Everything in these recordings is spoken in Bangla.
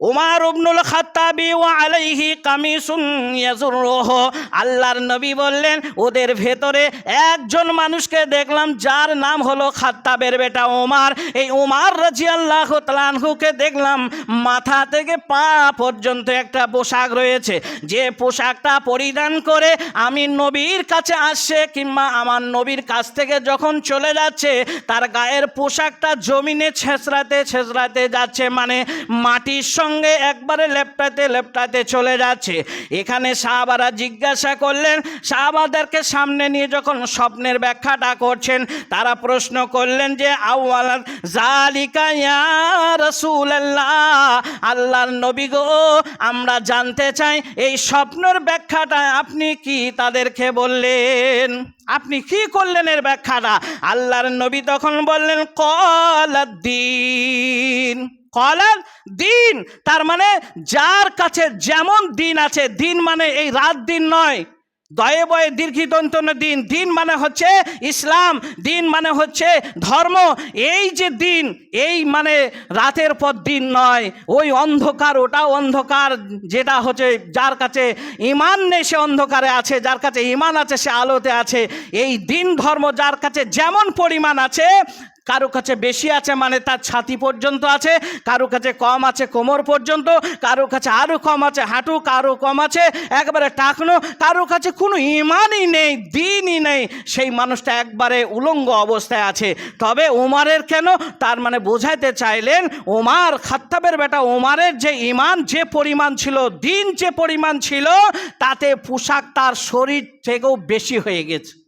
উমার ইবনুল খাত্তাবি ও আলাইহি কামিসুন ইয়াজুরুহ। আল্লাহর নবী বললেন, ওদের ভেতরে একজন মানুষকে দেখলাম, যার নাম হলো খাত্তাবের বেটা ওমার এই উমার রাজিয়াল্লাহু তাআলাহুকে দেখলাম, মাথা থেকে পা পর্যন্ত একটা পোশাক রয়েছে। যে পোশাকটা পরিধান করে আমি নবীর কাছে আসছে কিংবা আমার নবীর কাছ থেকে যখন চলে যাচ্ছে, তার গায়ের পোশাকটা জমিনে ছেঁচড়াতে ছেঁচড়াতে যাচ্ছে। মানে মাটির সঙ্গে একবারে লেপটাতে লেপটাতে চলে যাচ্ছে। এখানে সাহাবারা জিজ্ঞাসা করলেন, সাহাবাদেরকে সামনে নিয়ে যখন স্বপ্নের ব্যাখ্যাটা করছেন, তারা প্রশ্ন করলেন যে আউয়াল জালিকা রাসূলুল্লাহ, আল্লাহর নবী গো, আমরা জানতে চাই, এই স্বপ্নের ব্যাখ্যাটা আপনি কি তাদেরকে বললেন? আপনি কি করলেন এর ব্যাখ্যাটা? আল্লাহর নবী তখন বললেন কলাদ্দিন কলার দিন, তার মানে যার কাছে যেমন দিন আছে, দিন মানে এই রাত দিন নয়। দয়ে বয়ে দীর্ঘিদন্তন দিন দিন মানে হচ্ছে ইসলাম, দিন মানে হচ্ছে ধর্ম। এই যে দিন, এই মানে রাতের পর দিন নয়। ওই অন্ধকার ওটা অন্ধকার, যেটা হচ্ছে যার কাছে ইমান নেই, সে অন্ধকারে আছে, যার কাছে ইমান আছে, সে আলোতে আছে। এই দিন ধর্ম যার কাছে যেমন পরিমাণ আছে কারও কাছে বেশি আছে মানে তার ছাতি পর্যন্ত আছে, কারও কাছে কম আছে কোমর পর্যন্ত, কারও কাছে আরও কম আছে হাঁটু, কারও কম আছে একবারে টাকনো, কারও কাছে কোনো ইমানই নেই, দিনই নেই, সেই মানুষটা একবারে উলঙ্গ অবস্থায় আছে। তবে ওমারের কেন? তার মানে বোঝাইতে চাইলেন ওমার খাত্তাবের বেটা ওমারের যে ইমান, যে পরিমাণ ছিল, দিন যে পরিমাণ ছিল, তাতে পোশাক তার শরীর থেকেও বেশি হয়ে গেছে।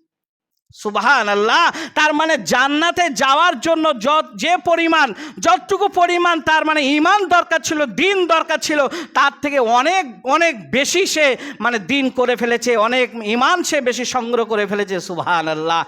সুবাহান আল্লাহ তার মানে জান্নাতে যাওয়ার জন্য যত যে পরিমাণ, যতটুকু পরিমাণ তার মানে ইমান দরকার ছিল, দিন দরকার ছিল, তার থেকে অনেক অনেক বেশি সে মানে দিন করে ফেলেছে, অনেক ইমান সে বেশি সংগ্রহ করে ফেলেছে সুবাহান আল্লাহ